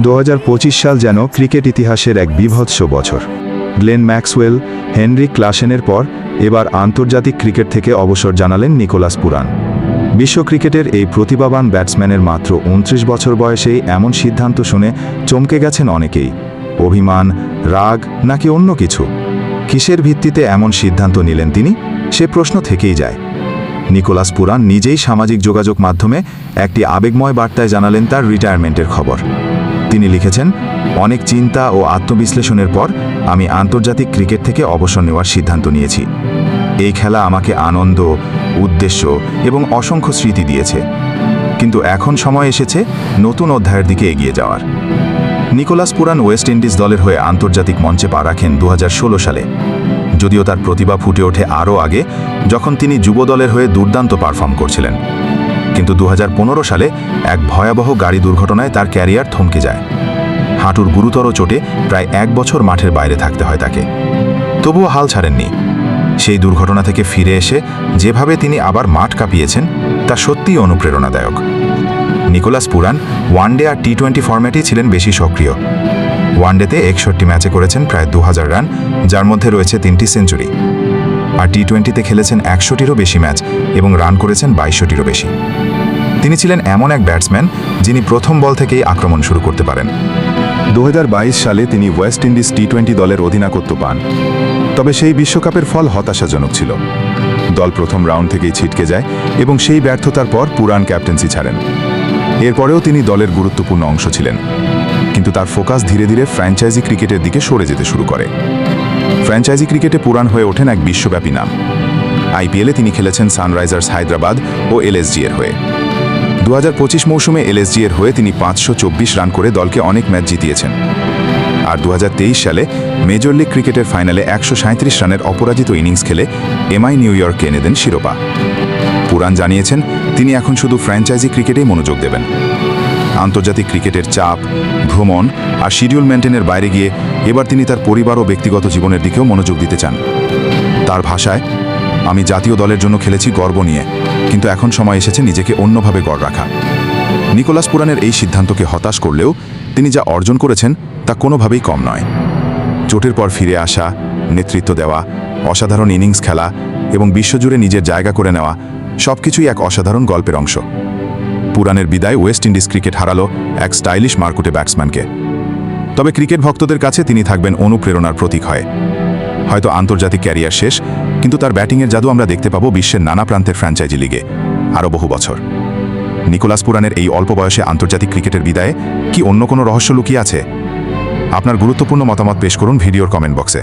দু সাল যেন ক্রিকেট ইতিহাসের এক বিভৎস বছর। গ্লেন ম্যাক্সওয়েল, হেনরি ক্লাসেনের পর এবার আন্তর্জাতিক ক্রিকেট থেকে অবসর জানালেন নিকোলাস পুরান। বিশ্ব ক্রিকেটের এই প্রতিভাবান ব্যাটসম্যানের মাত্র উনত্রিশ বছর বয়সেই এমন সিদ্ধান্ত শুনে চমকে গেছেন অনেকেই। অভিমান, রাগ নাকি অন্য কিছু? কিসের ভিত্তিতে এমন সিদ্ধান্ত নিলেন তিনি? সে প্রশ্ন থেকেই যায়। নিকোলাস পুরান নিজেই সামাজিক যোগাযোগ মাধ্যমে একটি আবেগময় বার্তায় জানালেন তার রিটায়ারমেন্টের খবর। তিনি লিখেছেন, অনেক চিন্তা ও আত্মবিশ্লেষণের পর আমি আন্তর্জাতিক ক্রিকেট থেকে অবসর নেওয়ার সিদ্ধান্ত নিয়েছি। এই খেলা আমাকে আনন্দ, উদ্দেশ্য এবং অসংখ্য স্মৃতি দিয়েছে। কিন্তু এখন সময় এসেছে নতুন অধ্যায়ের দিকে এগিয়ে যাওয়ার। নিকোলাস পুরান ওয়েস্ট ইন্ডিজ দলের হয়ে আন্তর্জাতিক মঞ্চে পা রাখেন দু হাজার ষোলো সালে। যদিও তার প্রতিভা ফুটে ওঠে আরও আগে, যখন তিনি যুবদলের হয়ে দুর্দান্ত পারফর্ম করছিলেন। কিন্তু দু হাজার পনেরো সালে এক ভয়াবহ গাড়ি দুর্ঘটনায় তার ক্যারিয়ার থমকে যায়। হাঁটুর গুরুতর চোটে প্রায় এক বছর মাঠের বাইরে থাকতে হয় তাকে। তবুও হাল ছাড়েননি। সেই দুর্ঘটনা থেকে ফিরে এসে যেভাবে তিনি আবার মাঠ কাঁপিয়েছেন, তা সত্যিই অনুপ্রেরণাদায়ক। নিকোলাস পুরান, ওয়ানডে আর টি টোয়েন্টি ফরম্যাটেই ছিলেন বেশি সক্রিয়। ওয়ানডেতে একষট্টি ম্যাচে করেছেন প্রায় দু হাজার রান, যার মধ্যে রয়েছে তিনটি সেঞ্চুরি। আর টি টোয়েন্টিতে খেলেছেন একশোটিরও বেশি ম্যাচ এবং রান করেছেন বাইশশোটিরও বেশি। তিনি ছিলেন এমন এক ব্যাটসম্যান যিনি প্রথম বল থেকেই আক্রমণ শুরু করতে পারেন। দু হাজার বাইশ সালে তিনি ওয়েস্ট ইন্ডিজ টি টোয়েন্টি দলের অধিনায়কত্ব পান, তবে সেই বিশ্বকাপের ফল হতাশাজনক ছিল। দল প্রথম রাউন্ড থেকেই ছিটকে যায় এবং সেই ব্যর্থতার পর পুরান ক্যাপ্টেন্সি ছাড়েন। এরপরেও তিনি দলের গুরুত্বপূর্ণ অংশ ছিলেন। কিন্তু তার ফোকাস ধীরে ধীরে ফ্র্যাঞ্চাইজি ক্রিকেটের দিকে সরে যেতে শুরু করে। ফ্র্যাঞ্চাইজি ক্রিকেটে পুরাণ হয়ে ওঠেন এক বিশ্বব্যাপী নাম। আইপিএলে তিনি খেলেছেন সানরাইজার্স হায়দ্রাবাদ ও এলএসজি এর হয়ে। দু হাজার পঁচিশ মৌসুমে এলএসজি এর হয়ে তিনি পাঁচশো চব্বিশ রান করে দলকে অনেক ম্যাচ জিতিয়েছেন। আর দু হাজার তেইশ সালে মেজর লিগ ক্রিকেটের ফাইনালে একশো সাঁইত্রিশ রানের অপরাজিত ইনিংস খেলে এমআই নিউ ইয়র্ককে এনে দেন শিরোপা। পুরাণ জানিয়েছেন, তিনি এখন শুধু ফ্র্যাঞ্চাইজি ক্রিকেটেই মনোযোগ দেবেন। আন্তর্জাতিক ক্রিকেটের চাপ, ভ্রমণ আর শিডিউল মেনটেনের বাইরে গিয়ে এবার তিনি তার পরিবার ও ব্যক্তিগত জীবনের দিকেও মনোযোগ দিতে চান। তার ভাষায়, আমি জাতীয় দলের জন্য খেলেছি গর্ব নিয়ে, কিন্তু এখন সময় এসেছে নিজেকে অন্যভাবে গড় রাখা। নিকোলাস পুরানের এই সিদ্ধান্তকে হতাশ করলেও তিনি যা অর্জন করেছেন তা কোনোভাবেই কম নয়। চোটের পর ফিরে আসা, নেতৃত্ব দেওয়া, অসাধারণ ইনিংস খেলা এবং বিশ্বজুড়ে নিজের জায়গা করে নেওয়া সবকিছুই এক অসাধারণ গল্পের অংশ। পুরানের বিদায় ওয়েস্ট ইন্ডিজ ক্রিকেট হারালো এক স্টাইলিশ মার্কুটে ব্যাটসম্যানকে। তবে ক্রিকেট ভক্তদের কাছে তিনি থাকবেন অনুপ্রেরণার প্রতীক হয়। হয়তো আন্তর্জাতিক ক্যারিয়ার শেষ, কিন্তু তার ব্যাটিংয়ের জাদু আমরা দেখতে পাবো বিশ্বের নানা প্রান্তের ফ্র্যাঞ্চাইজি লিগে। আরও বহু বছর। নিকোলাস পুরানের এই অল্প বয়সে আন্তর্জাতিক ক্রিকেটের বিদায়ে কি অন্য কোনো রহস্য লুকিয়ে আছে? আপনার গুরুত্বপূর্ণ মতামত পেশ করুন ভিডিওর কমেন্ট বক্সে।